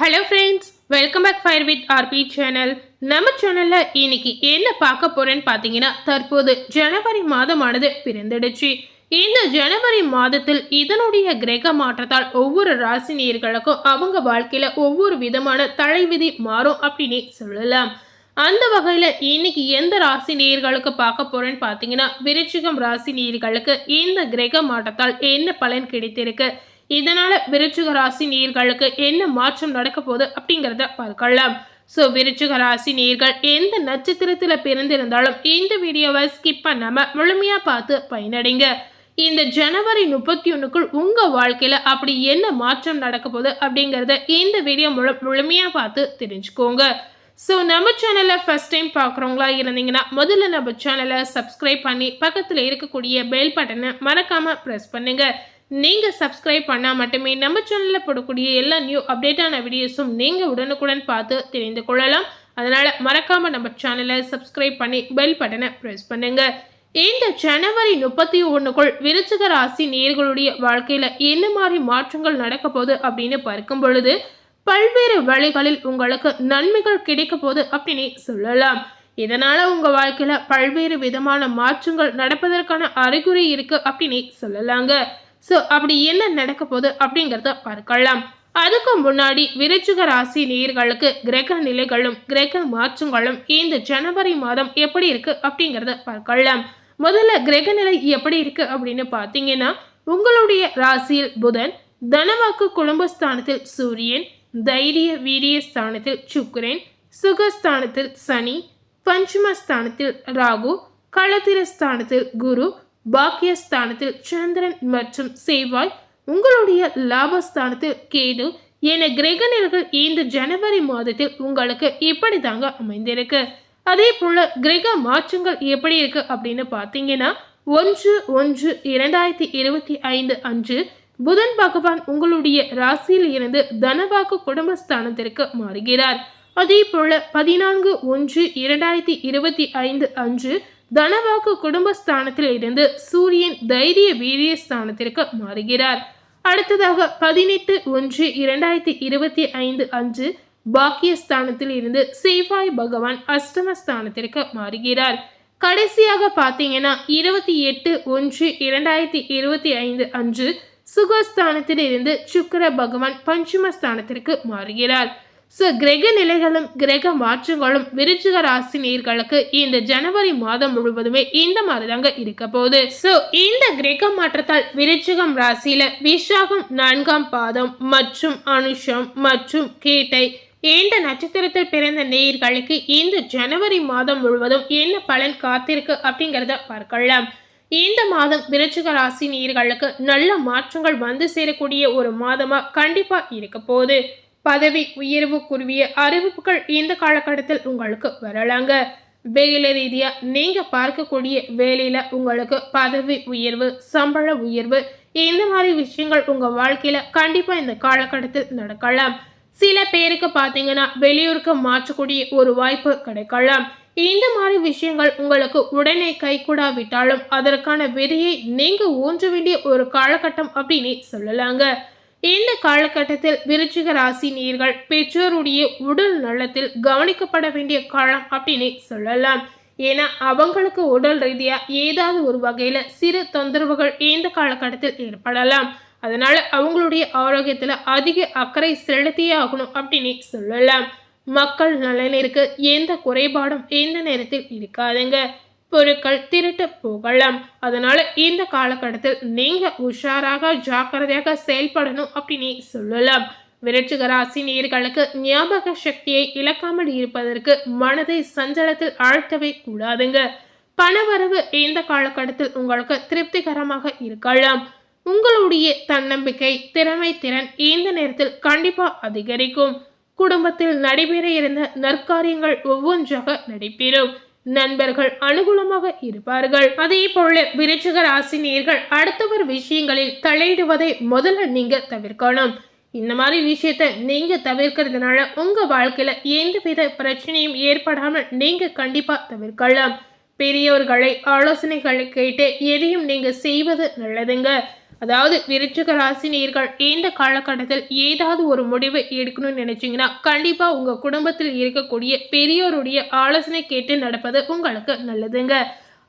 Hello friends welcome back fire with RP channel நம்ம சேனலில் இன்னைக்கு என்ன பார்க்க போகிறேன்னு பார்த்தீங்கன்னா தற்போது ஜனவரி மாதமானது பிறந்துடுச்சு. இந்த ஜனவரி மாதத்தில் இதனுடைய கிரக மாற்றத்தால் ஒவ்வொரு ராசினியர்களுக்கும் அவங்க வாழ்க்கையில் ஒவ்வொரு விதமான தலைவிதி மாறும் அப்படின்னு சொல்லலாம். அந்த வகையில் இன்னைக்கு எந்த ராசி நேயர்களுக்கு பார்க்க போகிறேன்னு பார்த்தீங்கன்னா விருச்சிகம் ராசி நேயர்களுக்கு இந்த கிரக மாற்றத்தால் என்ன பலன் கிடைத்திருக்கு? இதனால விருச்சிக ராசி நேர்களுக்கு என்ன மாற்றம் நடக்க போகுது அப்படிங்கிறத பார்க்கலாம். ஸோ விருச்சிக ராசி நேர்கள் எந்த நட்சத்திரத்தில் பிறந்திருந்தாலும் இந்த வீடியோவை ஸ்கிப் பண்ணாமல் முழுமையாக பார்த்து பயனடைங்க. இந்த ஜனவரி முப்பத்தி ஒன்றுக்குள் உங்கள் வாழ்க்கையில் அப்படி என்ன மாற்றம் நடக்க போகுது அப்படிங்கிறத இந்த வீடியோ முழு முழுமையாக பார்த்து தெரிஞ்சுக்கோங்க. ஸோ நம்ம சேனலை ஃபஸ்ட் டைம் பார்க்குறவங்களா இருந்தீங்கன்னா முதல்ல நம்ம சேனலை சப்ஸ்கிரைப் பண்ணி பக்கத்தில் இருக்கக்கூடிய பெல் பட்டனை மறக்காமல் ப்ரெஸ் பண்ணுங்கள் நீங்கள் சப்ஸ்கிரைப் பண்ணால் மட்டுமே நம்ம சேனலில் போடக்கூடிய எல்லா நியூ அப்டேட்டான வீடியோஸும் நீங்கள் உடனுக்குடன் பார்த்து தெரிந்து கொள்ளலாம். அதனால் மறக்காமல் நம்ம சேனலை சப்ஸ்கிரைப் பண்ணி பெல் பட்டனை ப்ரெஸ் பண்ணுங்கள் இந்த ஜனவரி முப்பத்தி ஒன்றுக்குள் விருச்சிக ராசி நேர்களுடைய வாழ்க்கையில் என்ன மாதிரி மாற்றங்கள் நடக்க போகுது அப்படின்னு பார்க்கும் பொழுது பல்வேறு வழிகளில் உங்களுக்கு நன்மைகள் கிடைக்க போகுது அப்படின்னு சொல்லலாம். இதனால் உங்கள் வாழ்க்கையில் பல்வேறு விதமான மாற்றங்கள் நடப்பதற்கான அறிகுறி இருக்குது அப்படின்னு சொல்லலாங்க. ஸோ அப்படி என்ன நடக்க போகுது அப்படிங்கிறத பார்க்கலாம். அதுக்கு முன்னாடி விருச்சிக ராசி நேர்களுக்கு கிரக நிலைகளும் கிரக மாற்றங்களும் இந்த ஜனவரி மாதம் எப்படி இருக்கு அப்படிங்கிறத பார்க்கலாம். முதல்ல கிரக நிலை எப்படி இருக்கு அப்படின்னு பார்த்தீங்கன்னா உங்களுடைய ராசியில் புதன் தனவாக்கு குடும்பஸ்தானத்தில் சூரியன் தைரிய வீரிய ஸ்தானத்தில் சுக்கரன் சுகஸ்தானத்தில் சனி பஞ்சமஸ்தானத்தில் ராகு களத்திர ஸ்தானத்தில் குரு பாக்கியஸ்தானத்தில் சந்திரன் மற்றும் செவ்வாய் உங்களுடைய லாபஸ்தானத்தில் கேது என கிரகநிலைகள் இந்த ஜனவரி மாதத்தில் உங்களுக்கு இப்படி தாங்க அமைந்திருக்கு. அதே போல கிரக மாற்றங்கள் எப்படி இருக்கு அப்படின்னு பார்த்தீங்கன்னா ஒன்று ஒன்று இரண்டாயிரத்தி இருபத்தி ஐந்து அன்று புதன் பகவான் உங்களுடைய ராசியில் இருந்து தனவாக்கு குடும்பஸ்தானத்திற்கு மாறுகிறார். அதே போல பதினான்கு ஒன்று இரண்டாயிரத்தி இருபத்தி ஐந்து அன்று தனவாக்கு குடும்பஸ்தானத்தில் இருந்து சூரியன் தைரிய வீரிய ஸ்தானத்திற்கு மாறுகிறார். அடுத்ததாக பதினெட்டு ஒன்று இரண்டாயிரத்தி இருபத்தி ஐந்து அன்று பாக்கியஸ்தானத்தில் இருந்து சேவாய் பகவான் அஷ்டமஸ்தானத்திற்கு மாறுகிறார். கடைசியாக பார்த்தீங்கன்னா இருபத்தி எட்டு ஒன்று இரண்டாயிரத்தி இருபத்தி ஐந்து அன்று சுகஸ்தானத்தில் இருந்து சுக்கர பகவான் பஞ்சமஸ்தானத்திற்கு மாறுகிறார். ஸோ கிரக நிலைகளும் கிரக மாற்றங்களும் விருச்சிக ராசி நேர்களுக்கு இந்த ஜனவரி மாதம் முழுவதுமே இந்த மாதிரி தாங்க இருக்க போகுது. ஸோ இந்த கிரக மாற்றத்தால் விருச்சிகம் ராசியில விஷாகம் நான்காம் பாதம் மற்றும் அனுஷம் மற்றும் கேட்டை இந்த நட்சத்திரத்தில் பிறந்த நேயர்களுக்கு இந்த ஜனவரி மாதம் முழுவதும் என்ன பலன் காத்திருக்கு அப்படிங்கிறத பார்க்கலாம். இந்த மாதம் விருச்சிக ராசி நேயர்களுக்கு நல்ல மாற்றங்கள் வந்து சேரக்கூடிய ஒரு மாதமா கண்டிப்பா இருக்க போகுது. பதவி உயர்வு குருவிய அறிவிப்புகள் இந்த காலகட்டத்தில் உங்களுக்கு வரலாங்க. வேலை ரீதியாக நீங்கள் பார்க்கக்கூடிய வேலையில் உங்களுக்கு பதவி உயர்வு சம்பள உயர்வு இந்த மாதிரி விஷயங்கள் உங்கள் வாழ்க்கையில் கண்டிப்பாக இந்த காலகட்டத்தில் நடக்கலாம். சில பேருக்கு பார்த்தீங்கன்னா வெளியூருக்கு மாற்றக்கூடிய ஒரு வாய்ப்பு கிடைக்கலாம். இந்த மாதிரி விஷயங்கள் உங்களுக்கு உடனே கைகூடாவிட்டாலும் அதற்கான விதையை நீங்கள் ஊன்ற வேண்டிய ஒரு காலகட்டம் அப்படின்னு சொல்லலாங்க. இந்த காலகட்டத்தில் விருச்சிக ராசி நீர்கள் பெற்றோருடைய உடல் நலத்தில் கவனிக்கப்பட வேண்டிய காலம் அப்படின்னு சொல்லலாம். ஏன்னா அவங்களுக்கு உடல் ரீதியாக ஏதாவது ஒரு வகையில் சிறு தொந்தரவுகள் இந்த காலகட்டத்தில் ஏற்படலாம். அதனால அவங்களுடைய ஆரோக்கியத்தில் அதிக அக்கறை செலுத்தியே ஆகணும் அப்படின்னு சொல்லலாம். மக்கள் நலனிற்கு எந்த குறைபாடும் எந்த நேரத்தில் இருக்காதுங்க. பொருட்கள் திருட்டு போகலாம். அதனால இந்த காலகட்டத்தில் நீங்க உஷாராக ஜாக்கிரதையாக செயல்படணும் அப்படின்னு சொல்லலாம். விருட்சிக ராசி நேர்களுக்கு ஞாபக சக்தியை இழக்காமல் இருப்பதற்கு மனதை சஞ்சலத்தில் ஆழ்த்தவே கூடாதுங்க. பணவரவு இந்த காலகட்டத்தில் உங்களுக்கு திருப்திகரமாக இருக்கலாம். உங்களுடைய தன்னம்பிக்கை திறமை திறன் இந்த நேரத்தில் கண்டிப்பா அதிகரிக்கும். குடும்பத்தில் நடைபெற இருந்த நற்காரியங்கள் ஒவ்வொன்றாக நடைபெறும். நண்பர்கள் அனுகூலமாக இருப்பார்கள். அதே போல விருச்சிக ராசினியர்கள் அடுத்தவர் விஷயங்களில் தலையிடுவதை முதல்ல நீங்க தவிர்க்கணும். இந்த மாதிரி விஷயத்த நீங்க தவிர்க்கிறதுனால உங்க வாழ்க்கையில எந்தவித பிரச்சனையும் ஏற்படாமல் நீங்க கண்டிப்பா தவிர்க்கலாம். பெரியவர்களை ஆலோசனைகளை கேட்டு எதையும் நீங்க செய்வது நல்லதுங்க. அதாவது விருச்சிக ராசி நேர்கள் இந்த காலகட்டத்தில் ஏதாவது ஒரு முடிவை எடுக்கணும்னு நினைச்சிங்கன்னா கண்டிப்பாக உங்கள் குடும்பத்தில் இருக்கக்கூடிய பெரியோருடைய ஆலோசனை கேட்டு நடப்பது உங்களுக்கு நல்லதுங்க.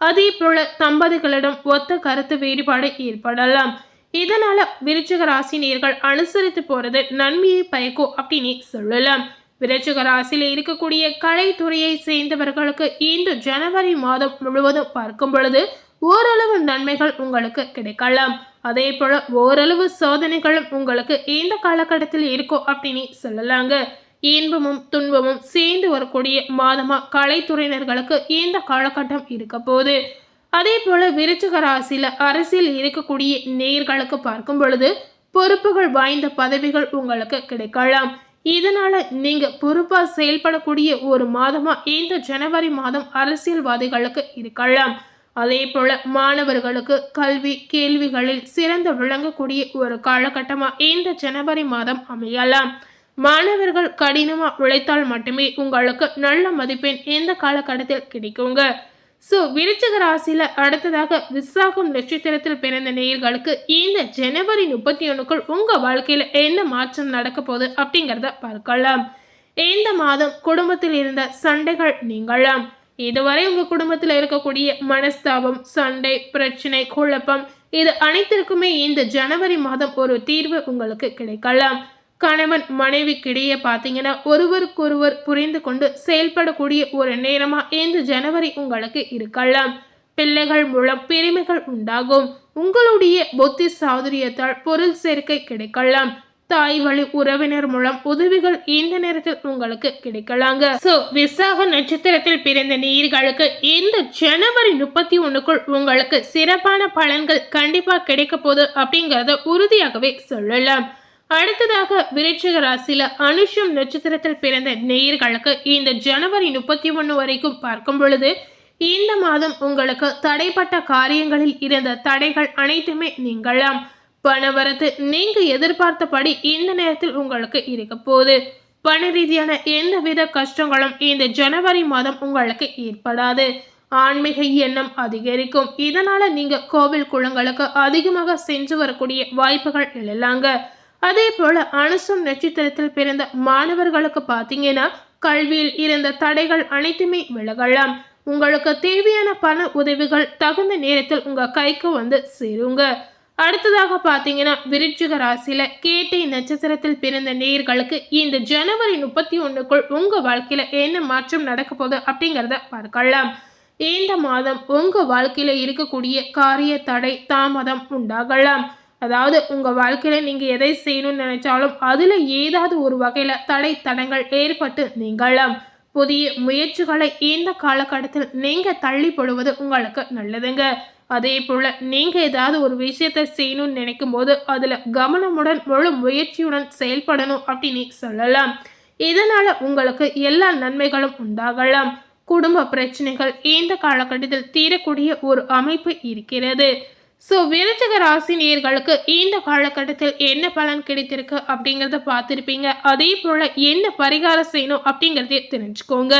அதே போல தம்பதிகளிடம் ஒத்த கருத்து வேறுபாடு ஏற்படலாம். இதனால விருச்சிக ராசி நேர்கள் அனுசரித்து போறது நன்மையை பயக்கும் அப்படின்னு சொல்லலாம். விருச்சிக ராசியில் இருக்கக்கூடிய கலைத்துறையை சேர்ந்தவர்களுக்கு இந்த ஜனவரி மாதம் முழுவதும் பார்க்கும் பொழுது ஓரளவு நன்மைகள் உங்களுக்கு கிடைக்கலாம். அதே போல ஓரளவு சோதனைகளும் உங்களுக்கு இந்த காலகட்டத்தில் இருக்கும் அப்படின்னு சொல்லலாங்க. இன்பமும் துன்பமும் சேர்ந்து வரக்கூடிய மாதமா கலைத்துறையினர்களுக்கு இந்த காலகட்டம் இருக்க போது அதே போல விருச்சிக ராசியில அரசியல் இருக்கக்கூடிய நேர்களுக்கு பார்க்கும் பொழுது பொறுப்புகள் வாய்ந்த பதவிகள் உங்களுக்கு கிடைக்கலாம். இதனால நீங்க பொறுப்பா செயல்படக்கூடிய ஒரு மாதமா இந்த ஜனவரி மாதம் அரசியல்வாதிகளுக்கு இருக்கலாம். அதேபோல மாணவர்களுக்கு கல்வி கேள்விகளில் சிறந்து விளங்கக்கூடிய ஒரு காலகட்டமாக இந்த ஜனவரி மாதம் அமையலாம். மாணவர்கள் கடினமாக உழைத்தால் மட்டுமே உங்களுக்கு நல்ல மதிப்பெண் இந்த காலகட்டத்தில் கிடைக்குங்க. ஸோ விருச்சிக ராசியில் அடுத்ததாக விசாகம் நட்சத்திரத்தில் பிறந்த நேயர்களுக்கு இந்த ஜனவரி முப்பத்தி ஒன்றுக்குள் உங்கள் வாழ்க்கையில் என்ன மாற்றம் நடக்க போகுது அப்படிங்கிறத பார்க்கலாம். இந்த மாதம் குடும்பத்தில் இருந்த சண்டைகள் நீங்களாம் இதுவரை உங்கள் குடும்பத்தில் இருக்கக்கூடிய மனஸ்தாபம் சண்டை பிரச்சனை குழப்பம் இது அனைத்திற்குமே இந்த ஜனவரி மாதம் ஒரு தீர்வு உங்களுக்கு கிடைக்கலாம். கணவன் மனைவிக்கிடையே பார்த்தீங்கன்னா ஒருவருக்கொருவர் புரிந்து கொண்டு செயல்படக்கூடிய ஒரு நேரமாக இந்த ஜனவரி உங்களுக்கு இருக்கலாம். பிள்ளைகள் மூலம் பெருமைகள் உண்டாகும். உங்களுடைய புத்தி சாதுரியத்தால் பொருள் சேர்க்கை கிடைக்கலாம். தாய் வழி உறவினர் மூலம் உதவிகள் இந்த நேரத்தில் உங்களுக்கு கிடைக்கலாங்க. சோ விசாக நட்சத்திரத்தில் பிறந்த நீர்களுக்கு இந்த ஜனவரி முப்பத்தி ஒண்ணுக்குள் உங்களுக்கு சிறப்பான பலன்கள் கண்டிப்பா கிடைக்க போகுது அப்படிங்கறத உறுதியாகவே சொல்லலாம். அடுத்ததாக விருச்சிக ராசியில அனுஷம் நட்சத்திரத்தில் பிறந்த நேயர்களுக்கு இந்த ஜனவரி முப்பத்தி ஒன்று வரைக்கும் பார்க்கும் பொழுது இந்த மாதம் உங்களுக்கு தடைப்பட்ட காரியங்களில் இருந்த தடைகள் அனைத்துமே நீங்களாம் பணவரத்து நீங்க எதிர்பார்த்தபடி இந்த நேரத்தில் உங்களுக்கு இருக்க போகுது. பண ரீதியான எந்தவித கஷ்டங்களும் இந்த ஜனவரி மாதம் உங்களுக்கு ஏற்படாது. ஆன்மீக எண்ணம் அதிகரிக்கும். இதனால நீங்க கோவில் குளங்களுக்கு அதிகமாக சென்று வரக்கூடிய வாய்ப்புகள் எழலாங்க. அதே போல அனுசும் நட்சத்திரத்தில் பிறந்த மாணவர்களுக்கு பார்த்தீங்கன்னா கல்வியில் இருந்த தடைகள் அனைத்துமே விலகலாம். உங்களுக்கு தேவையான பண உதவிகள் தகுந்த நேரத்தில் உங்க கைக்கு வந்து சேருங்க. அடுத்ததாக பார்த்தீங்கன்னா விருச்சிக ராசியில் கேட்டை நட்சத்திரத்தில் பிறந்த நேர்களுக்கு இந்த ஜனவரி முப்பத்தி ஒன்றுக்குள் உங்கள் வாழ்க்கையில் என்ன மாற்றம் நடக்க போகுது அப்படிங்கிறத பார்க்கலாம். இந்த மாதம் உங்கள் வாழ்க்கையில் இருக்கக்கூடிய காரிய தடை தாமதம் உண்டாகலாம். அதாவது உங்கள் வாழ்க்கையில் நீங்கள் எதை செய்யணும்னு நினைச்சாலும் அதில் ஏதாவது ஒரு வகையில் தடை தடங்கள் ஏற்பட்டு நீங்களாம் புதிய முயற்சிகளை இந்த காலகட்டத்தில் நீங்கள் தள்ளிப்படுவது உங்களுக்கு நல்லதுங்க. அதே போல் நீங்கள் ஏதாவது ஒரு விஷயத்தை செய்யணும்னு நினைக்கும் போது அதில் கவனமுடன் முழு முயற்சியுடன் செயல்படணும் அப்படின்னு சொல்லலாம். இதனால் உங்களுக்கு எல்லா நன்மைகளும் உண்டாகலாம். குடும்ப பிரச்சனைகள் இந்த காலகட்டத்தில் தீரக்கூடிய ஒரு அமைப்பு இருக்கிறது. ஸோ விருச்சக ராசி நேர்களுக்கு இந்த காலகட்டத்தில் என்ன பலன் கிடைத்திருக்கு அப்படிங்கிறத பார்த்துருப்பீங்க. அதே போல் என்ன பரிகாரம் செய்யணும் அப்படிங்கிறதையும் தெரிஞ்சுக்கோங்க.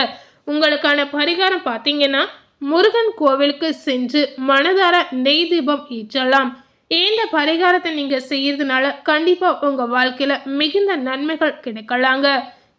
உங்களுக்கான பரிகாரம் பார்த்தீங்கன்னா முருகன் கோவிலுக்கு சென்று மனதார நெய் தீபம் ஈற்றலாம் இந்த பரிகாரத்தை நீங்கள் செய்யறதுனால கண்டிப்பாக உங்கள் வாழ்க்கையில் மிகுந்த நன்மைகள் கிடைக்கலாங்க.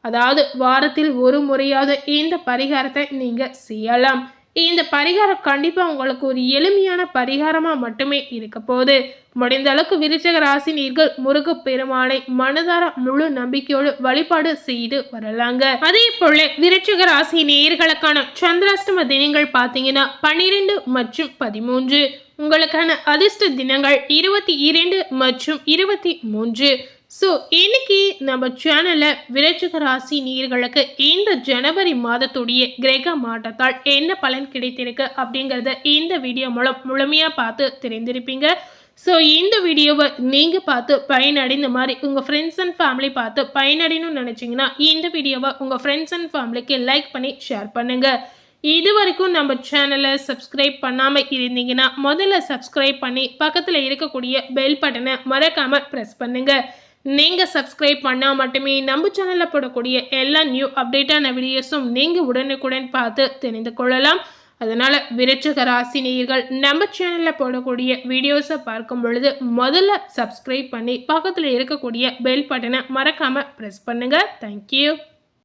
அதாவது வாரத்தில் ஒரு முறையாவது இந்த பரிகாரத்தை நீங்கள் செய்யலாம். இந்த பரிகாரம் கண்டிப்பாக உங்களுக்கு ஒரு எளிமையான பரிகாரமாக மட்டுமே இருக்க போகுது. முடிந்த அளவுக்கு விருச்சக ராசி நீர்கள் முருக பெருமானை மனதார முழு நம்பிக்கையோடு வழிபாடு செய்து வரலாங்க. அதே போல விருச்சக ராசி நேர்களுக்கான சந்திராஷ்டம தினங்கள் பார்த்தீங்கன்னா பன்னிரெண்டு மற்றும் பதிமூன்று. உங்களுக்கான அதிர்ஷ்ட தினங்கள் இருபத்தி இரண்டு மற்றும் இருபத்தி மூன்று. ஸோ இன்னைக்கு நம்ம சேனலில் விரட்சக ராசி நீர்களுக்கு இந்த ஜனவரி மாதத்துடைய கிரக மாற்றத்தால் என்ன பலன் கிடைத்திருக்கு அப்படிங்கிறத இந்த வீடியோ மூலம் முழுமையாக பார்த்து தெரிந்திருப்பீங்க. ஸோ இந்த வீடியோவை நீங்கள் பார்த்து பயனடைந்த மாதிரி உங்கள் ஃப்ரெண்ட்ஸ் அண்ட் ஃபேமிலி பார்த்து பயனடையணும்னு நினச்சிங்கன்னா இந்த வீடியோவை உங்கள் ஃப்ரெண்ட்ஸ் அண்ட் ஃபேமிலிக்கு லைக் பண்ணி ஷேர் பண்ணுங்கள் இது வரைக்கும் நம்ம சேனலை சப்ஸ்கிரைப் பண்ணாமல் இருந்தீங்கன்னா முதல்ல சப்ஸ்கிரைப் பண்ணி பக்கத்தில் இருக்கக்கூடிய பெல் பட்டனை மறக்காமல் ப்ரெஸ் பண்ணுங்கள் நீங்கள் சப்ஸ்கிரைப் பண்ணால் மட்டுமே நம்ம சேனலில் போடக்கூடிய எல்லா நியூ அப்டேட்டான வீடியோஸும் நீங்கள் உடனுக்குடன் பார்த்து தெரிந்து கொள்ளலாம். அதனால் விருச்சிக ராசினியர்கள் நம்ம சேனலில் போடக்கூடிய வீடியோஸை பார்க்கும் பொழுது முதல்ல சப்ஸ்கிரைப் பண்ணி பக்கத்தில் இருக்கக்கூடிய பெல் பட்டனை மறக்காமல் ப்ரெஸ் பண்ணுங்கள் தேங்க்யூ